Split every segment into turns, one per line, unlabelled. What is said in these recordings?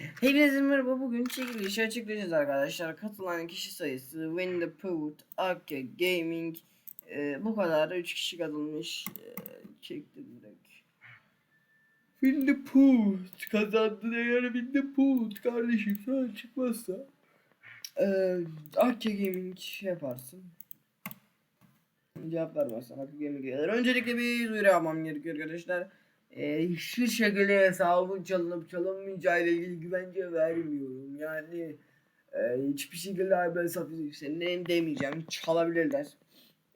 Hepinize merhaba. Bugün çekilişi açıklayacağız arkadaşlar. Katılan kişi sayısı Win the Put, Akke Gaming e, bu kadar. 3 kişi katılmış. E, çektim direkt. Win the Put kazandı eğer Win the Put kardeşim sana çıkmazsa. E, Akke Gaming yaparsın. Cevap vermezsen Akke Gaming gelir. Öncelikle bir duyuru yapmam gerekiyor arkadaşlar. Ee, hiçbir şekilde hesabın çalınıp çalınmayacağı ile ilgili güvence vermiyorum. Yani e, hiçbir şekilde "Ay ben hesap senin demeyeceğim. Çalabilirler.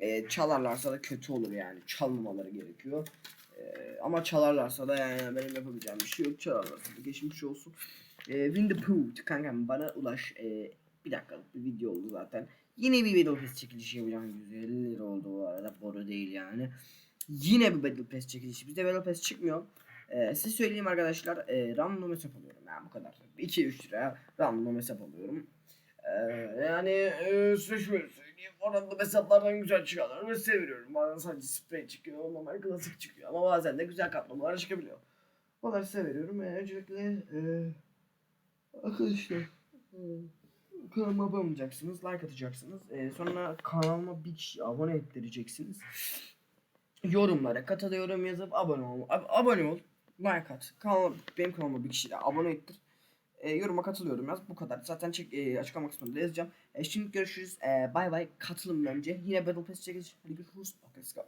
E, çalarlarsa da kötü olur yani. Çalmamaları gerekiyor. E, ama çalarlarsa da yani benim yapabileceğim bir şey yok. Çalarlarsa da geçmiş olsun. E, Win the Poot kankam bana ulaş. E, bir dakikalık bir video oldu zaten. Yine bir Battle Pass çekilişi yapacağım. 150 lira oldu bu arada. Boru değil yani. Yine bir Battle Pass çekilişi. Bizde Battle Pass çıkmıyor. Ee, size söyleyeyim arkadaşlar. E, random hesap alıyorum. Yani bu kadar. 2-3 liraya random hesap alıyorum. Ee, yani e, size şöyle söyleyeyim. Random hesaplardan güzel çıkanları ve seviyorum. Bazen sadece sprey çıkıyor. Normal klasik çıkıyor. Ama bazen de güzel katlamalar çıkabiliyor. Onları size veriyorum. Ee, öncelikle e, arkadaşlar e, kanalıma abone olacaksınız. Like atacaksınız. Ee, sonra kanalıma bir kişi abone ettireceksiniz yorumlara katılıyorum yazıp abone ol. Ab- abone ol. Like at. Kanal, benim kanalıma bir kişi abone ettir. E, yoruma katılıyorum yaz. Bu kadar. Zaten çek, e, açıklama kısmında yazacağım. E, şimdi görüşürüz. E, bay bay. Katılın bence. Yine Battle Pass çekeceğiz. Hadi görüşürüz. Okay.